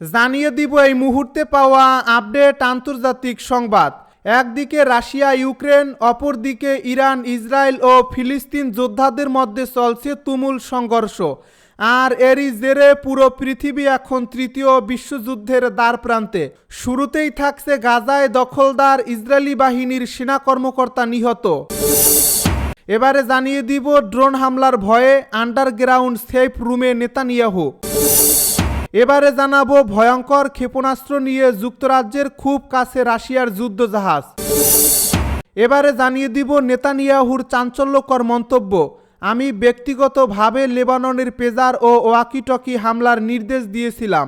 জানিয়ে দিব এই মুহূর্তে পাওয়া আপডেট আন্তর্জাতিক সংবাদ। একদিকে রাশিয়া, ইউক্রেন, অপরদিকে ইরান, ইসরায়েল ও ফিলিস্তিন যোদ্ধাদের মধ্যে চলছে তুমুল সংঘর্ষ। আর এরই জেরে পুরো পৃথিবী এখন তৃতীয় বিশ্বযুদ্ধের দ্বার প্রান্তে শুরুতেই থাকছে গাজায় দখলদার ইসরায়েলি বাহিনীর সেনা কর্মকর্তা নিহত। এবারে জানিয়ে দিব ড্রোন হামলার ভয়ে আন্ডারগ্রাউন্ড সেফ রুমে নেতানিয়াহু। এবারে জানাব ভয়ঙ্কর ক্ষেপণাস্ত্র নিয়ে যুক্তরাজ্যের খুব কাছে রাশিয়ার যুদ্ধ জাহাজ এবারে জানিয়ে দিব নেতানিয়াহুর চাঞ্চল্যকর মন্তব্য। আমি ব্যক্তিগতভাবে লেবাননের পেজার ও ওয়াকিটকি হামলার নির্দেশ দিয়েছিলাম।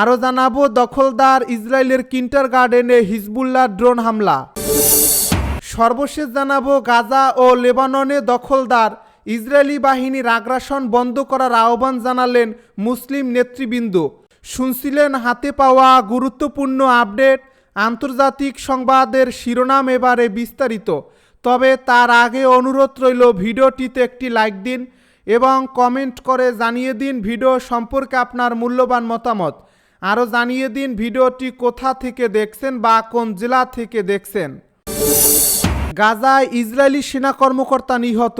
আরও জানাব দখলদার ইসরায়েলের কিন্টার গার্ডেনে হিজবুল্লাহ ড্রোন হামলা। সর্বশেষ জানাব গাজা ও লেবাননে দখলদার ইসরায়েলি বাহিনীর আগ্রাসন বন্ধ করার আহ্বান জানালেন মুসলিম নেতৃবৃন্দ। শুনছিলেন হাতে পাওয়া গুরুত্বপূর্ণ আপডেট, আন্তর্জাতিক সংবাদের শিরোনাম এবারে বিস্তারিত। তবে তার আগে অনুরোধ রইল ভিডিওটিতে একটি লাইক দিন এবং কমেন্ট করে জানিয়ে দিন ভিডিও সম্পর্কে আপনার মূল্যবান মতামত। আরও জানিয়ে দিন ভিডিওটি কোথা থেকে দেখছেন বা কোন জেলা থেকে দেখছেন। গাজায় ইসরায়েলি সেনা কর্মকর্তা নিহত।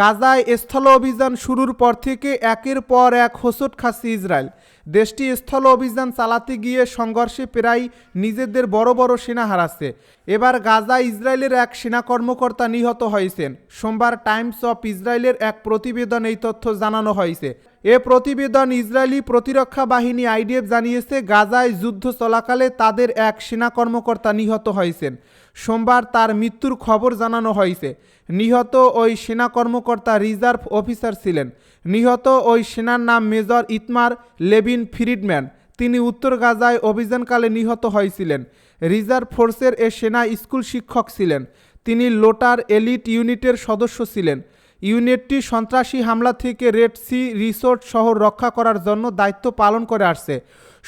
গাজায় স্থল অভিযান শুরুর পর থেকে একের পর এক হোসট খাচ্ছে ইসরায়েল। দেশটি স্থল অভিযান চালাতে গিয়ে সংঘর্ষে প্রায় নিজেদের বড় বড় সেনা হারাচ্ছে। এবার গাজায় ইসরায়েলের এক সেনা কর্মকর্তা নিহত হয়েছেন। সোমবার টাইমস অফ ইসরায়েলের এক প্রতিবেদন এই তথ্য জানানো হয়েছে। এ প্রতিবেদন ইসরায়েলি প্রতিরক্ষা বাহিনী আইডিএফ জানিয়েছে, গাজায় যুদ্ধ চলাকালে তাদের এক সেনা কর্মকর্তা নিহত হয়েছেন। সোমবার তার মৃত্যুর খবর জানানো হয়েছে। নিহত ওই সেনা কর্মকর্তা রিজার্ভ অফিসার ছিলেন। নিহত ওই সেনার নাম মেজর ইতমার লেবিন ফ্রিডম্যান। তিনি উত্তর গাজায় অভিযানকালে নিহত হয়েছিলেন। রিজার্ভ ফোর্সের এ সেনা স্কুল শিক্ষক ছিলেন। তিনি লোটার এলিট ইউনিটের সদস্য ছিলেন। ইউনিটটি সন্ত্রাসী হামলা থেকে রেড সি রিসোর্ট শহর রক্ষা করার জন্য দায়িত্ব পালন করে আসছে।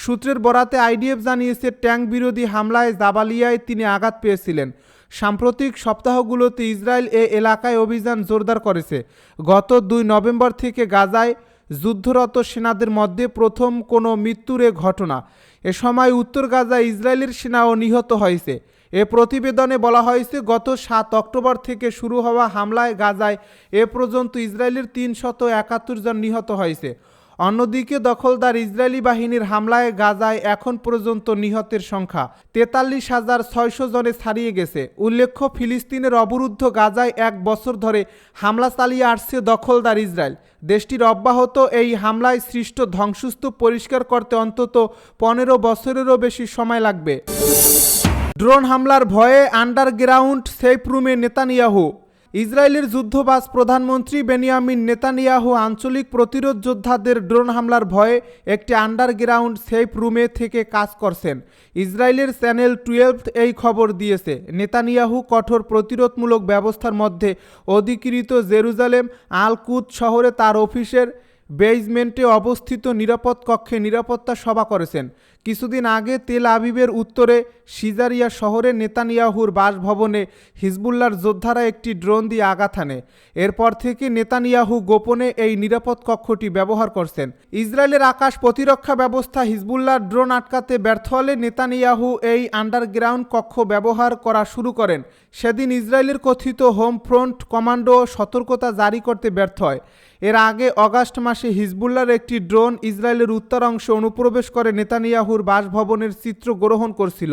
সূত্রের বরাতে আইডিএফ জানিয়েছে, ট্যাঙ্ক বিরোধী হামলায় জাবালিয়ায় তিনি আঘাত পেয়েছিলেন। সাম্প্রতিক সপ্তাহগুলোতে ইসরায়েল এ এলাকায় অভিযান জোরদার করেছে। গত দুই নভেম্বর থেকে গাজায় যুদ্ধরত সেনাদের মধ্যে প্রথম কোনো মৃত্যুর এ ঘটনা। এ সময় উত্তর গাজায় ইসরায়েলের সেনাও নিহত হয়েছে। এ প্রতিবেদনে বলা হয়েছে, গত সাত অক্টোবর থেকে শুরু হওয়া হামলায় গাজায় এ পর্যন্ত ইসরায়েলের তিনশত একাত্তর জন নিহত হয়েছে। অন্যদিকে দখলদার ইসরায়েলি বাহিনীর হামলায় গাজায় এখন পর্যন্ত নিহতের সংখ্যা তেতাল্লিশ হাজার ছয়শো জনে ছাড়িয়ে গেছে। উল্লেখ্য, ফিলিস্তিনের অবরুদ্ধ গাজায় এক বছর ধরে হামলা চালিয়ে আসছে দখলদার ইসরায়েল। দেশটির অব্যাহত এই হামলায় সৃষ্ট ধ্বংসস্তূপ পরিষ্কার করতে অন্তত পনেরো বছরেরও বেশি সময় লাগবে। ড্রোন হামলার ভয়ে আন্ডারগ্রাউন্ড সেফ রুমে নেতানিয়াহু ইসরায়েলের যুদ্ধবাজ প্রধানমন্ত্রী বেনিয়ামিন নেতানিয়াহু আঞ্চলিক প্রতিরোধ যোদ্ধাদের ড্রোন হামলার ভয়ে একটি আন্ডারগ্রাউন্ড সেফ রুমে থেকে কাজ করছেন। ইসরায়েলের চ্যানেল টুয়েলভ এই খবর দিয়েছে। নেতানিয়াহু কঠোর প্রতিরোধমূলক ব্যবস্থার মধ্যে অধিকৃত জেরুজালেম আল কুদ শহরে তার অফিসের বেজমেন্টে অবস্থিত নিরাপদ কক্ষে নিরাপত্তা সভা করেছেন। কিছুদিন আগে তেল আবিবের উত্তরে সিজারিয়া শহরে নেতানিয়াহুর বাসভবনে হিজবুল্লার যোদ্ধারা একটি ড্রোন দিয়ে আঘাত হানে। এরপর থেকে নেতানিয়াহু গোপনে এই নিরাপদ কক্ষটি ব্যবহার করছেন। ইসরায়েলের আকাশ প্রতিরক্ষা ব্যবস্থা হিজবুল্লার ড্রোন আটকাতে ব্যর্থ হলে নেতানিয়াহু এই আন্ডারগ্রাউন্ড কক্ষ ব্যবহার করা শুরু করেন। সেদিন ইসরায়েলের কথিত হোম ফ্রন্ট কমান্ডো সতর্কতা জারি করতে ব্যর্থ হয়। এর আগে অগাস্ট মাসে হিজবুল্লার একটি ড্রোন ইসরায়েলের উত্তর অংশে অনুপ্রবেশ করে নেতানিয়াহুর বাসভবনের চিত্র গ্রহণ করছিল।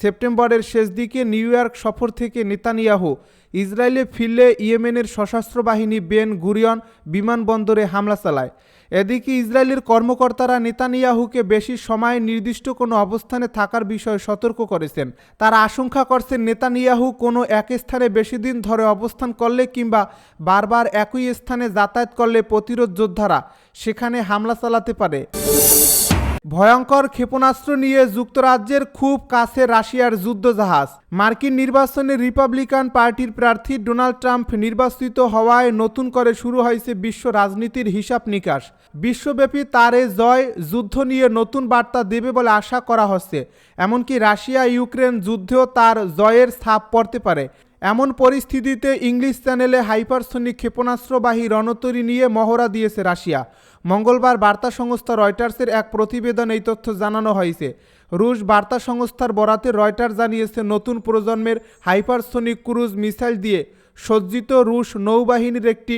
সেপ্টেম্বরের শেষ দিকে নিউ ইয়র্ক সফর থেকে নেতানিয়াহু, ইসরায়েলে ফিরলে ইয়েমেনের সশস্ত্র বাহিনী বেন গুরিয়ন বিমানবন্দরে হামলা চালায়। এদিকে ইসরায়েলের কর্মকর্তারা নেতানিয়াহুকে বেশি সময় নির্দিষ্ট কোনো অবস্থানে থাকার বিষয়ে সতর্ক করেছেন। তারা আশঙ্কা করছেন নেতানিয়াহু কোনো এক স্থানে বেশি দিন ধরে অবস্থান করলে কিংবা বারবার একই স্থানে যাতায়াত করলে প্রতিরোধ যোদ্ধারা সেখানে হামলা চালাতে পারে। ভয়ঙ্কর ক্ষেপণাস্ত্র নিয়ে যুক্তরাজ্যের খুব কাছে রাশিয়ার যুদ্ধজাহাজ। মার্কিন নির্বাচনে রিপাবলিকান পার্টির প্রার্থী ডোনাল্ড ট্রাম্প নির্বাচিত হওয়ায় নতুন করে শুরু হয়েছে বিশ্ব রাজনীতির হিসাব নিকাশ। বিশ্বব্যাপী তার জয় যুদ্ধ নিয়ে নতুন বার্তা দেবে বলে আশা করা হচ্ছে। এমনকি রাশিয়া ইউক্রেন যুদ্ধেও তার জয়ের ছাপ পড়তে পারে। এমন পরিস্থিতিতে ইংলিশ চ্যানেলে হাইপারসনিক ক্ষেপণাস্ত্রবাহী রণতরী নিয়ে মহড়া দিয়েছে রাশিয়া। মঙ্গলবার বার্তা সংস্থা রয়টার্সের এক প্রতিবেদন এই তথ্য জানানো হয়েছে। রুশ বার্তা সংস্থার বরাতে রয়টার জানিয়েছে, নতুন প্রজন্মের হাইপারসনিক ক্রুজ মিসাইল দিয়ে সজ্জিত রুশ নৌবাহিনীর একটি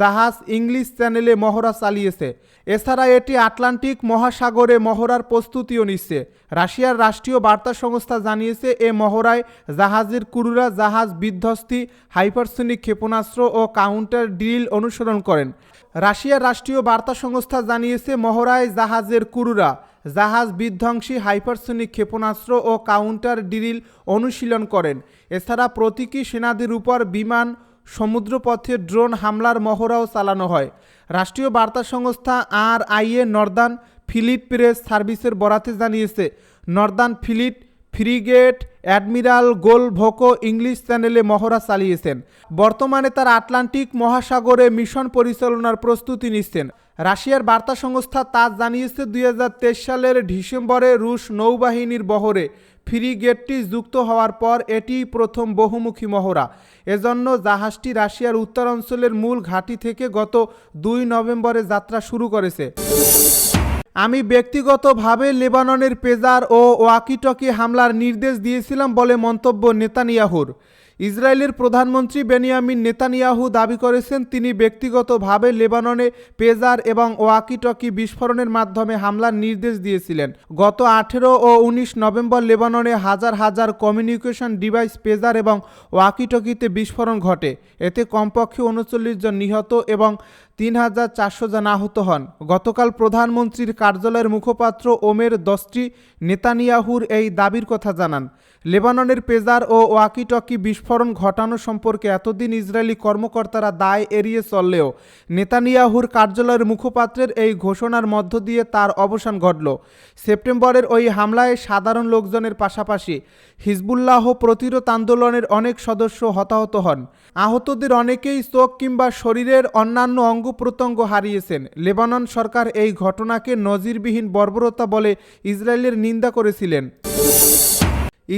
জাহাজ ইংলিশ চ্যানেলে মহড়া চালিয়েছে। এছাড়া এটি আটলান্টিক মহাসাগরে মহড়ার প্রস্তুতিও নিচ্ছে। রাশিয়ার রাষ্ট্রীয় বার্তা সংস্থা জানিয়েছে, এ মহড়ায় জাহাজের কুরুরা জাহাজ বিধ্বস্তি, হাইপারসোনিক ক্ষেপণাস্ত্র ও কাউন্টার ড্রিল অনুসরণ করেন। রাশিয়ার রাষ্ট্রীয় বার্তা সংস্থা জানিয়েছে, মহড়ায় জাহাজের কুরুরা জাহাজ বিধ্বংসী হাইপারসোনিক ক্ষেপণাস্ত্র ও কাউন্টার ডিরিল অনুশীলন করেন। এছাড়া প্রতীকী সেনাদের উপর বিমান, সমুদ্রপথে ড্রোন হামলার মহড়াও চালানো হয়। রাষ্ট্রীয় বার্তা সংস্থা R IA northern fleet press সার্ভিসের বরাতে জানিয়েছে northern fleet frigate admiral Golovko English চ্যানেলে মহড়া চালিয়েছেন। বর্তমানে তার আটলান্টিক মহাসাগরে মিশন পরিচালনার প্রস্তুতি নিচ্ছেন। রাশিয়ার বার্তা সংস্থা তাজ জানিয়েছে, দুই হাজার তেইশ সালের ডিসেম্বরে রুশ নৌবাহিনীর বহরে ফ্রিগেটটি যুক্ত হওয়ার পর এটি প্রথম বহুমুখী মহড়া। এজন্য জাহাজটি রাশিয়ার উত্তরাঞ্চলের মূল ঘাঁটি থেকে গত দুই নভেম্বরে যাত্রা শুরু করেছে। আমি ব্যক্তিগতভাবে লেবাননের পেজার ও ওয়াকিটকি হামলার নির্দেশ দিয়েছিলাম বলে মন্তব্য নেতানিয়াহুর। ইসরায়েলের প্রধানমন্ত্রী বেনিয়ামিন নেতানিয়াহু দাবি করেছেন, তিনি ব্যক্তিগতভাবে লেবাননে পেজার এবং ওয়াকিটকি বিস্ফোরণের মাধ্যমে হামলার নির্দেশ দিয়েছিলেন। গত আঠেরো ও উনিশ নভেম্বর লেবাননে হাজার হাজার কমিউনিকেশন ডিভাইস পেজার এবং ওয়াকিটকিতে বিস্ফোরণ ঘটে। এতে কমপক্ষে উনচল্লিশ জন নিহত এবং তিন হাজার চারশো জন আহত হন। গতকাল প্রধানমন্ত্রীর কার্যালয়ের মুখপাত্র ওমের দশটি নেতানিয়াহুর এই দাবির কথা জানান। লেবাননের পেজার ও ওয়াকিটকি বিস্ফোরণ ঘটানো সম্পর্কে এতদিন ইসরায়েলি কর্মকর্তারা দায় এড়িয়ে চললেও নেতানিয়াহুর কার্যালয়ের মুখপাত্রের এই ঘোষণার মধ্য দিয়ে তার অবসান ঘটল। সেপ্টেম্বরের ওই হামলায় সাধারণ লোকজনের পাশাপাশি হিজবুল্লাহ প্রতিরোধ আন্দোলনের অনেক সদস্য হতাহত হন। আহতদের অনেকেই চোখ কিংবা শরীরের অন্যান্য অঙ্গ প্রত্যঙ্গ হারিয়েছেন। লেবানন সরকার এই ঘটনাকে নজিরবিহীন বর্বরতা বলে ইসরায়েলের নিন্দা করেছিলেন।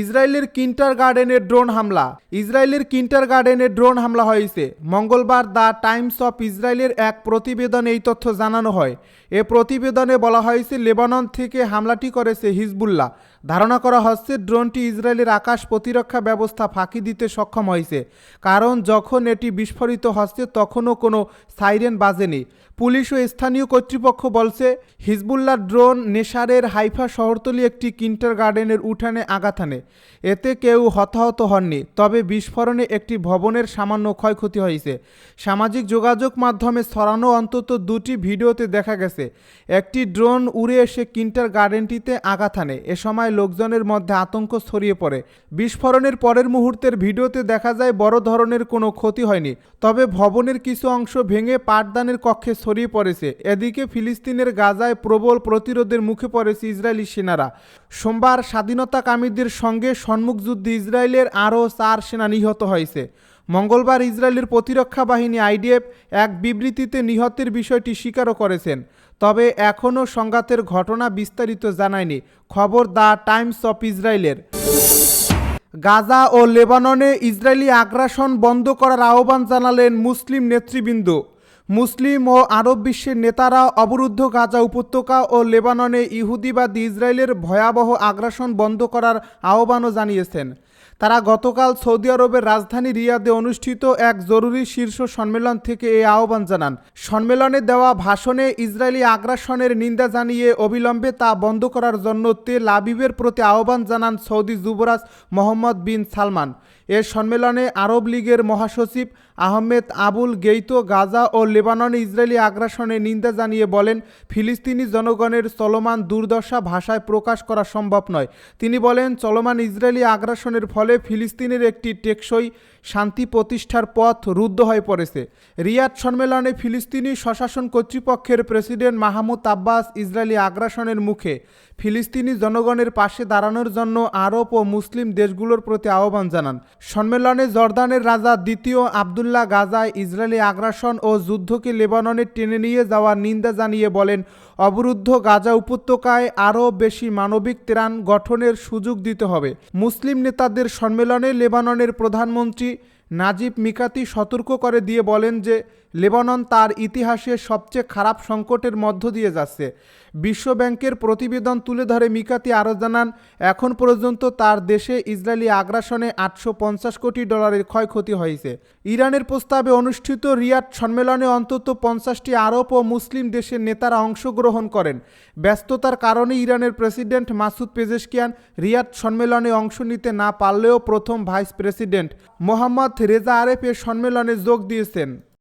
ইসরায়েলের কিন্টার গার্ডেনে ড্রোন হামলা। ইসরায়েলের কিন্টার গার্ডেনে ড্রোন হামলা হয়েছে। মঙ্গলবার দ্য টাইমস অফ ইসরায়েলের এক প্রতিবেদনে এই তথ্য জানানো হয়। এ প্রতিবেদনে বলা হয়েছে, লেবানন থেকে হামলাটি করেছে হিজবুল্লাহ। ধারণা করা হচ্ছে, ড্রোনটি ইসরায়েলের আকাশ প্রতিরক্ষা ব্যবস্থা ফাঁকি দিতে সক্ষম হয়েছে। কারণ যখন এটি বিস্ফোরিত হচ্ছে, তখনও কোনো সাইরেন বাজেনি। পুলিশ ও স্থানীয় কর্তৃপক্ষ বলছে, হিজবুল্লাহ ড্রোন নেশারের হাইফা শহরতলি একটি কিন্টার গার্ডেনের উঠানে আঘাত হানে। এতে কেউ হতাহত হননি, তবে বিস্ফোরণে একটি ভবনের সামান্য ক্ষয়ক্ষতি হয়েছে। সামাজিক যোগাযোগ মাধ্যমে ছড়ানো অন্তত দুটি ভিডিওতে দেখা গেছে, একটি ড্রোন উড়ে এসে কিন্টার গার্ডেনটিতে আঘাত হানে। এ সময় লোকজনের মধ্যে আতঙ্ক ছড়িয়ে পড়ে। বিস্ফোরণের পরের মুহূর্তের ভিডিওতে দেখা যায়, বড় ধরনের কোনো ক্ষতি হয়নি, তবে ভবনের কিছু অংশ ভেঙে পাঠদানের কক্ষে ছড়িয়ে পড়েছে। এদিকে ফিলিস্তিনের গাজায় প্রবল প্রতিরোধের মুখে পড়েছে ইসরায়েলি সেনারা। সোমবার স্বাধীনতাকামীদের সঙ্গে সম্মুখযুদ্ধে ইসরায়েলের আরও চার সেনা নিহত হয়েছে। মঙ্গলবার ইসরায়েলের প্রতিরক্ষা বাহিনী আইডিএফ এক বিবৃতিতে নিহতের বিষয়টি স্বীকারও করেছেন। তবে এখনও সংঘাতের ঘটনা বিস্তারিত জানায়নি। খবর দ্য টাইমস অফ ইসরায়েলের। গাজা ও লেবাননে ইসরায়েলি আগ্রাসন বন্ধ করার আহ্বান জানালেন মুসলিম নেতৃবৃন্দ। মুসলিম ও আরব বিশ্বের নেতারা অবরুদ্ধ গাজা উপত্যকা ও লেবাননে ইহুদিবাদী ইসরায়েলের ভয়াবহ আগ্রাসন বন্ধ করার আহ্বানও জানিয়েছেন। তারা গতকাল সৌদি আরবের রাজধানী রিয়াদে অনুষ্ঠিত এক জরুরি শীর্ষ সম্মেলন থেকে এই আহ্বান জানান। সম্মেলনে দেওয়া ভাষণে ইসরায়েলি আগ্রাসনের নিন্দা জানিয়ে অবিলম্বে তা বন্ধ করার জন্য তেল আবিবের প্রতি আহ্বান জানান সৌদি যুবরাজ মোহাম্মদ বিন সালমান। এ সম্মেলনে আরব লীগের মহাসচিব আহমেদ আবুল গেইতো গাজা ও লেবানন ইসরায়েলি আগ্রাসনে নিন্দা জানিয়ে বলেন, ফিলিস্তিনি জনগণের চলমান দুর্দশা ভাষায় প্রকাশ করা সম্ভব নয়। তিনি বলেন, চলমান ইসরায়েলি আগ্রাসনের ফলে ফিলিস্তিনের একটি টেকসই শান্তি প্রতিষ্ঠার পথ রুদ্ধ হয়ে পড়েছে। রিয়াদ সম্মেলনে ফিলিস্তিনি স্বশাসন কর্তৃপক্ষের প্রেসিডেন্ট মাহমুদ আব্বাস ইসরায়েলি আগ্রাসনের মুখে ফিলিস্তিনি জনগণের পাশে দাঁড়ানোর জন্য আরব ও মুসলিম দেশগুলোর প্রতি আহ্বান জানান। সম্মেলনে জর্দানের রাজা দ্বিতীয় আবদুল্লাহ গাজায় ইসরায়েলি আগ্রাসন ও যুদ্ধকে লেবাননে টেনে নিয়ে যাওয়ার নিন্দা জানিয়ে বলেন অবরুদ্ধ গাজা উপত্যকায় আরও বেশি মানবিক ত্রাণ গঠনের সুযোগ দিতে হবে। মুসলিম নেতাদের সম্মেলনে লেবাননের প্রধানমন্ত্রী নাজিব মিকাতি সতর্ক করে দিয়ে বলেন যে লেবানন তার ইতিহাসের সবচেয়ে খারাপ সংকটের মধ্য দিয়ে যাচ্ছে। বিশ্বব্যাংকের প্রতিবেদন তুলে ধরে মিকাতি আরও জানান, এখন পর্যন্ত তার দেশে ইসরায়েলি আগ্রাসনে আটশো পঞ্চাশ কোটি ডলারের ক্ষয়ক্ষতি হয়েছে। ইরানের প্রস্তাবে অনুষ্ঠিত রিয়াদ সম্মেলনে অন্তত পঞ্চাশটি আরব ও মুসলিম দেশের নেতারা অংশগ্রহণ করেন। ব্যস্ততার কারণে ইরানের প্রেসিডেন্ট মাসুদ পেজেশকিয়ান রিয়াদ সম্মেলনে অংশ নিতে না পারলেও প্রথম vice president Mohammad Reza Aref এ সম্মেলনে যোগ দিয়েছেন।